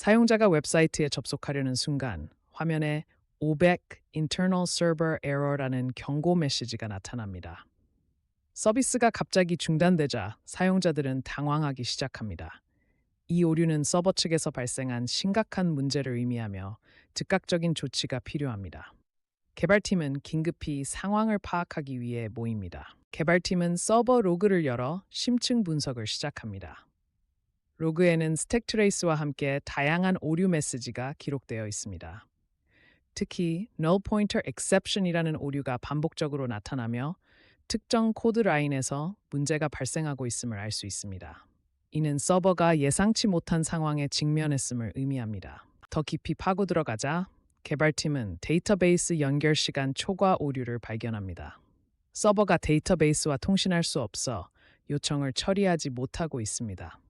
사용자가 웹사이트에 접속하려는 순간 화면에 500 Internal Server Error라는 경고 메시지가 나타납니다. 서비스가 갑자기 중단되자 사용자들은 당황하기 시작합니다. 이 오류는 서버 측에서 발생한 심각한 문제를 의미하며 즉각적인 조치가 필요합니다. 개발팀은 긴급히 상황을 파악하기 위해 모입니다. 개발팀은 서버 로그를 열어 심층 분석을 시작합니다. 로그에는 스택 트레이스와 함께 다양한 오류 메시지가 기록되어 있습니다. 특히 null pointer exception이라는 오류가 반복적으로 나타나며 특정 코드 라인에서 문제가 발생하고 있음을 알 수 있습니다. 이는 서버가 예상치 못한 상황에 직면했음을 의미합니다. 더 깊이 파고 들어가자 개발팀은 데이터베이스 연결 시간 초과 오류를 발견합니다. 서버가 데이터베이스와 통신할 수 없어 요청을 처리하지 못하고 있습니다.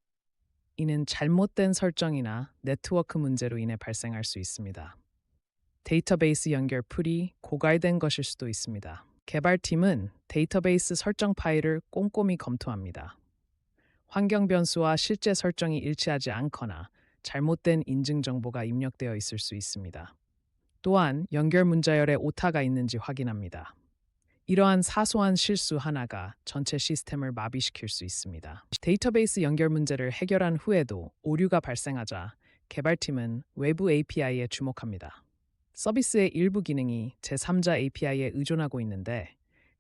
이는 잘못된 설정이나 네트워크 문제로 인해 발생할 수 있습니다. 데이터베이스 연결 풀이 고갈된 것일 수도 있습니다. 개발팀은 데이터베이스 설정 파일을 꼼꼼히 검토합니다. 환경 변수와 실제 설정이 일치하지 않거나 잘못된 인증 정보가 입력되어 있을 수 있습니다. 또한 연결 문자열에 오타가 있는지 확인합니다. 이러한 사소한 실수 하나가 전체 시스템을 마비시킬 수 있습니다. 데이터베이스 연결 문제를 해결한 후에도 오류가 발생하자 개발팀은 외부 API에 주목합니다. 서비스의 일부 기능이 제3자 API에 의존하고 있는데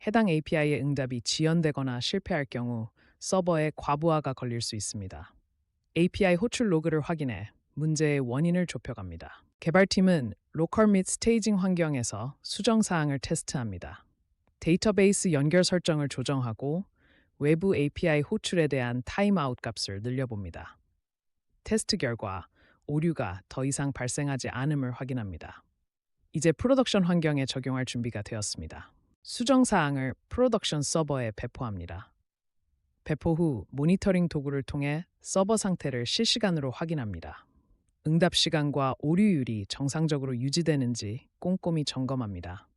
해당 API의 응답이 지연되거나 실패할 경우 서버에 과부하가 걸릴 수 있습니다. API 호출 로그를 확인해 문제의 원인을 좁혀갑니다. 개발팀은 로컬 및 스테이징 환경에서 수정 사항을 테스트합니다. 데이터베이스 연결 설정을 조정하고 외부 API 호출에 대한 타임아웃 값을 늘려봅니다. 테스트 결과 오류가 더 이상 발생하지 않음을 확인합니다. 이제 프로덕션 환경에 적용할 준비가 되었습니다. 수정 사항을 프로덕션 서버에 배포합니다. 배포 후 모니터링 도구를 통해 서버 상태를 실시간으로 확인합니다. 응답 시간과 오류율이 정상적으로 유지되는지 꼼꼼히 점검합니다.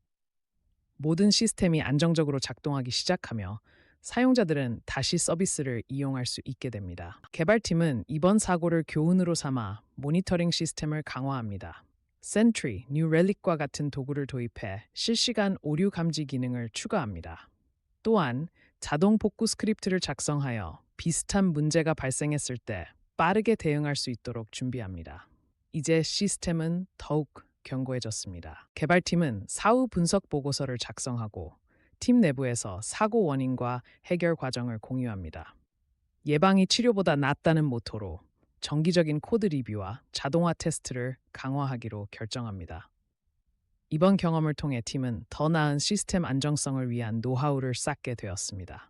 모든 시스템이 안정적으로 작동하기 시작하며 사용자들은 다시 서비스를 이용할 수 있게 됩니다. 개발팀은 이번 사고를 교훈으로 삼아 모니터링 시스템을 강화합니다. Sentry, New Relic과 같은 도구를 도입해 실시간 오류 감지 기능을 추가합니다. 또한 자동 복구 스크립트를 작성하여 비슷한 문제가 발생했을 때 빠르게 대응할 수 있도록 준비합니다. 이제 시스템은 더욱 견고해졌습니다. 개발팀은 사후 분석 보고서를 작성하고 팀 내부에서 사고 원인과 해결 과정을 공유합니다. 예방이 치료보다 낫다는 모토로 정기적인 코드 리뷰와 자동화 테스트를 강화하기로 결정합니다. 이번 경험을 통해 팀은 더 나은 시스템 안정성을 위한 노하우를 쌓게 되었습니다.